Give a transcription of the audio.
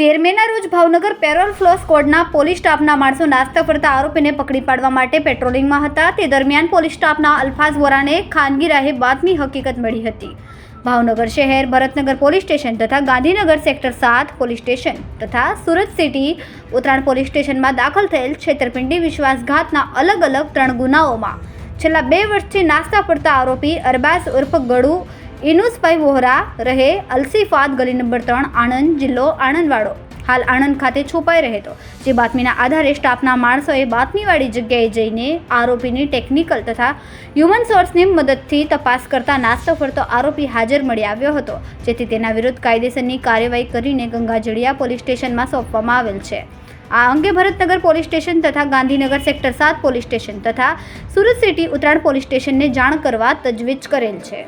તેર મેના રોજ ભાવનગર પેરોલ ફ્લો સ્કોડના પોલીસ સ્ટાફના માણસો નાસ્તા ફરતા આરોપીને પકડી પાડવા માટે પેટ્રોલિંગમાં હતા. તે દરમિયાન પોલીસ સ્ટાફના અલ્ફાઝ વોરાને ખાનગી રાહે બાતમી હકીકત મળી હતી. ભાવનગર શહેર, ભરતનગર પોલીસ સ્ટેશન તથા ગાંધીનગર સેક્ટર સાત પોલીસ સ્ટેશન તથા સુરત સિટી ઉત્તરાયણ પોલીસ સ્ટેશનમાં દાખલ થયેલ છેતરપિંડી વિશ્વાસઘાતના અલગ અલગ ત્રણ ગુનાઓમાં છેલ્લા બે વર્ષથી નાસ્તા પડતા આરોપી અરબાઝ ઉર્ફ ગડુ ઇનુસભાઈ વોહરા રહે અલસીફાત ગલી નંબર ત્રણ, આણંદ જિલ્લો આણંદવાડો. હાલ આણંદ ખાતે છુપાઈ રહેતો જે બાતમીના આધારે સ્ટાફના માણસોએ બાતમીવાળી જગ્યાએ જઈને આરોપીની ટેકનિકલ તથા હ્યુમન સોર્સની મદદથી તપાસ કરતા નાસ્તો ફરતો આરોપી હાજર મળી આવ્યો હતો, જેથી તેના વિરુદ્ધ કાયદેસરની કાર્યવાહી કરીને ગંગાજળિયા પોલીસ સ્ટેશનમાં સોંપવામાં આવેલ છે. આ અંગે ભરતનગર પોલીસ સ્ટેશન તથા ગાંધીનગર સેક્ટર સાત પોલીસ સ્ટેશન તથા સુરત સિટી ઉત્તરાયણ પોલીસ સ્ટેશનને જાણ કરવા તજવીજ કરેલ છે.